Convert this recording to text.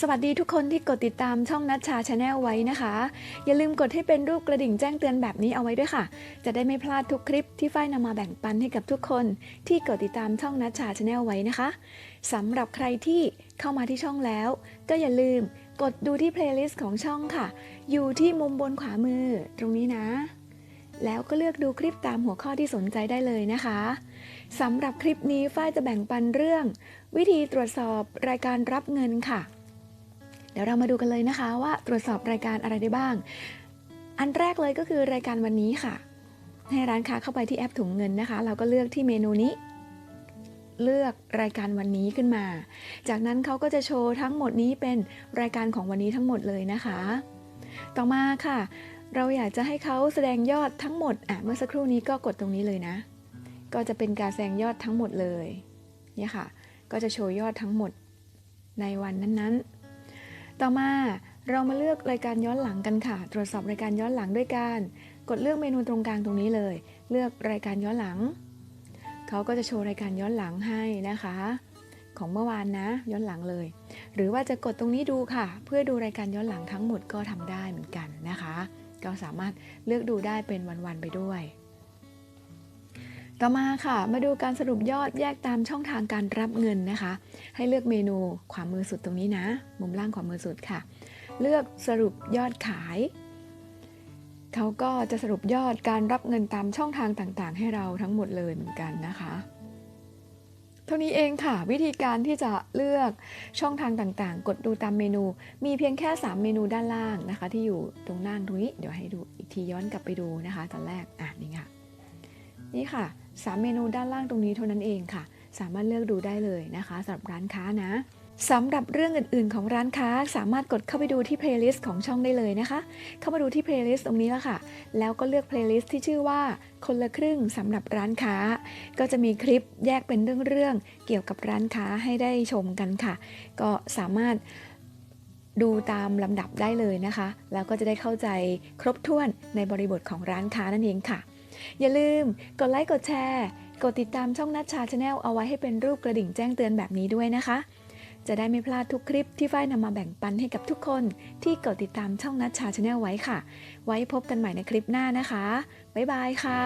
สวัสดีทุกคนที่กดติดตามช่องนัชชาชาแนลไว้นะคะ อย่าลืมกดให้เป็นรูปกระดิ่งแจ้งเตือนแบบนี้เอาไว้ด้วยค่ะ จะได้ไม่พลาดทุกคลิปที่ฝ้ายนำมาแบ่งปันให้กับทุกคนที่กดติดตามช่องนัชชาชาแนลไว้นะคะสำหรับใครที่เข้ามาที่ช่องแล้ว ก็อย่าลืมกดดูที่เพลย์ลิสต์ของช่องค่ะ อยู่ที่มุมบนขวามือตรงนี้นะ แล้วก็เลือกดูคลิปตามหัวข้อที่สนใจได้เลยนะคะสำหรับคลิปนี้ฝ้ายจะแบ่งปันเรื่อง วิธีตรวจสอบรายการรับเงินค่ะ เดี๋ยวเรามาดูกันเลยนะคะว่าตรวจสอบรายการอะไรได้บ้าง อันแรกเลยก็คือรายการวันนี้ค่ะ ให้ร้านค้าเข้าไปที่แอปถุงเงินนะคะ เราก็เลือกที่เมนูนี้เลือกรายการวันนี้ขึ้นมา จากนั้นเขาก็จะโชว์ทั้งหมดนี้เป็นรายการของวันนี้ทั้งหมดเลยนะคะ ต่อมาค่ะ เราอยากจะให้เขาแสดงยอดทั้งหมดอะเมื่อสักครู่นี้ก็กดตรงนี้เลยนะ ก็จะเป็นการแสดงยอดทั้งหมดเลยเนี่ยค่ะ ก็จะโชว์ยอดทั้งหมดในวันนั้นๆ ต่อมาเรามาเลือกรายการย้อนหลังกันค่ะ ตรวจสอบรายการย้อนหลังด้วยการกดเลือกเมนูตรงกลางตรงนี้เลย เลือกรายการย้อนหลัง เขาก็จะโชว์รายการย้อนหลังให้นะคะ ของเมื่อวานนะ ย้อนหลังเลย หรือว่าจะกดตรงนี้ดูค่ะ เพื่อดูรายการย้อนหลังทั้งหมดก็ทำได้เหมือนกันนะคะ ก็สามารถเลือกดูได้เป็นวันๆไปด้วย ต่อมาค่ะ มาดูการสรุปยอดแยกตามช่องทางการรับเงินนะคะ ให้เลือกเมนูขวามือสุดตรงนี้นะ มุมล่างขวามือสุดค่ะ เลือกสรุปยอดขายเขาก็จะสรุปยอดการรับเงินตามช่องทางต่างๆ ให้เราทั้งหมดเลยเหมือนกันนะคะ ท่านี้เองค่ะ วิธีการที่จะเลือกช่องทางต่างๆ กดดูตามเมนู มีเพียงแค่ 3 เมนูด้านล่างนะคะ ที่อยู่ตรงล่างตรงนี้เดี๋ยวให้ดูอีกทีย้อนกลับไปดูนะคะตอนแรกอะนี่ค่ะนี่ค่ะ 3 เมนูด้านล่างตรงนี้เท่านั้นเองค่ะ สามารถเลือกดูได้เลยนะคะสำหรับร้านค้านะ สำหรับเรื่องอื่นๆ ของร้านค้าสามารถกดเข้าไปดูที่ playlist ของช่องได้เลยนะคะ เข้ามาดูที่ playlist ตรงนี้แล้วค่ะ แล้วก็เลือก playlist ที่ชื่อว่าคนละครึ่งสำหรับร้านค้า ก็จะมีคลิปแยกเป็นเรื่องๆ เกี่ยวกับร้านค้าให้ได้ชมกันค่ะ ก็สามารถดูตามลำดับได้เลยนะคะ แล้วก็จะได้เข้าใจครบถ้วนในบริบทของร้านค้านั่นเองค่ะ อย่าลืมกดไลค์กดแชร์ กดติดตามช่องนัชชาชาแนลเอาไว้ให้เป็นรูปกระดิ่งแจ้งเตือนแบบนี้ด้วยนะคะ จะได้ไม่พลาดทุกคลิปที่ฝ้ายนำมาแบ่งปันให้กับทุกคนที่กดติดตามช่องนัชชาชาแนลไว้ค่ะ ไว้พบกันใหม่ในคลิปหน้านะคะ บ๊ายบายค่ะ